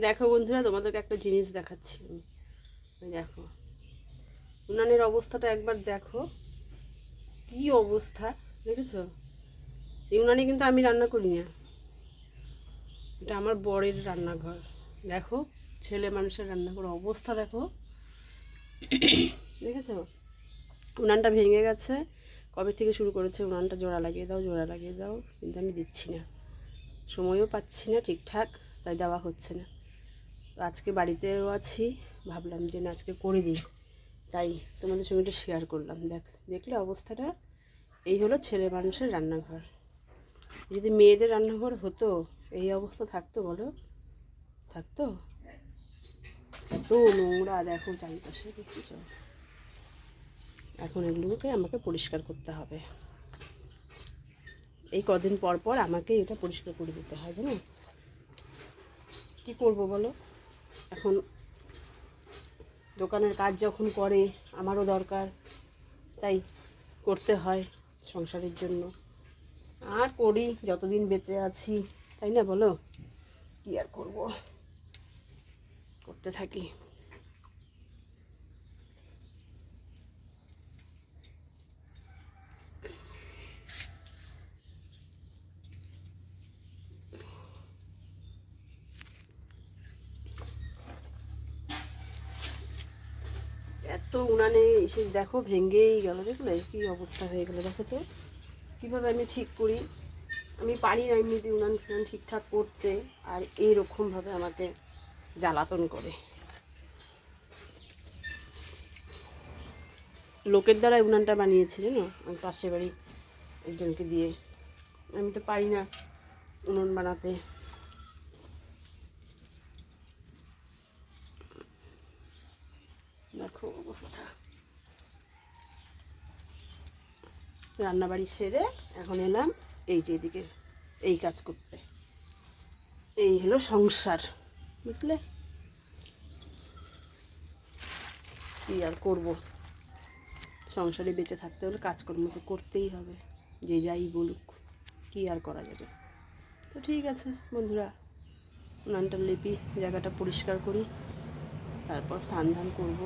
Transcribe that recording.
দেখো বন্ধুরা, তোমাদেরকে একটা জিনিস দেখাচ্ছি আমি। দেখো, উনানের অবস্থাটা একবার দেখো। কি অবস্থা, দেখেছ? এই উনানে কিন্তু আমি রান্না করি না। এটা আমার বরের রান্নাঘর। দেখো, ছেলে মানুষের রান্নাঘর অবস্থা দেখো। দেখেছ? উনানটা ভেঙে গেছে। কবে থেকে শুরু করেছে? উনানটা জোড়া লাগিয়ে দাও, জোড়া লাগিয়ে দাও। কিন্তু আমি দিচ্ছি না। সময়ও পাচ্ছি না ঠিকঠাক, তাই দেওয়া হচ্ছে না। আজকে বাড়িতেও আছি। ভাবলাম যে না, আজকে করে দিই। তাই তোমাদের সঙ্গে একটু শেয়ার করলাম। দেখ, দেখলে অবস্থাটা এই হলো ছেলে মানুষের রান্নাঘর। যদি মেয়েদের রান্নাঘর হতো, এই অবস্থা থাকতো বলো? থাকতো? এত নোংরা, দেখো চারিপাশে দেখেছ? এখন এগুলোকে আমাকে পরিষ্কার করতে হবে। এই কদিন পর পর আমাকে এটা পরিষ্কার করে দিতে হয়, জানো? কী করব বলো? এখন দোকানের কাজ যখন করে, আমারও দরকার, তাই করতে হয় সংসারের জন্য। আর করি, যতদিন বেঁচে আছি, তাই না বলো? কি আর করব? করতে থাকি। এত উনানে এসে দেখো ভেঙেই গেল, দেখলে? কি অবস্থা হয়ে গেলো, দেখো তো। কীভাবে আমি ঠিক করি? আমি পারি না এমনিতে উনান ফুনান ঠিকঠাক করতে, আর এইরকমভাবে আমাকে জ্বালাতন করে। লোকের দ্বারা উনানটা বানিয়েছে, জানো? আমি পাশের বাড়ি একজনকে দিয়ে। আমি তো পারি না উনুন বানাতে। দেখো অবস্থা। রান্নাবাড়ি সেরে এখন এলাম এই যে এদিকে এই কাজ করতে। এই হলো সংসার, বুঝলে? কি আর করব? সংসারে বেঁচে থাকতে হলে কাজকর্ম তো করতেই হবে, যে যাই বলুক, কি আর করা যাবে? তো ঠিক আছে বন্ধুরা উনানটা লেপি, জায়গাটা পরিষ্কার করি, তারপর স্নান ধান করব।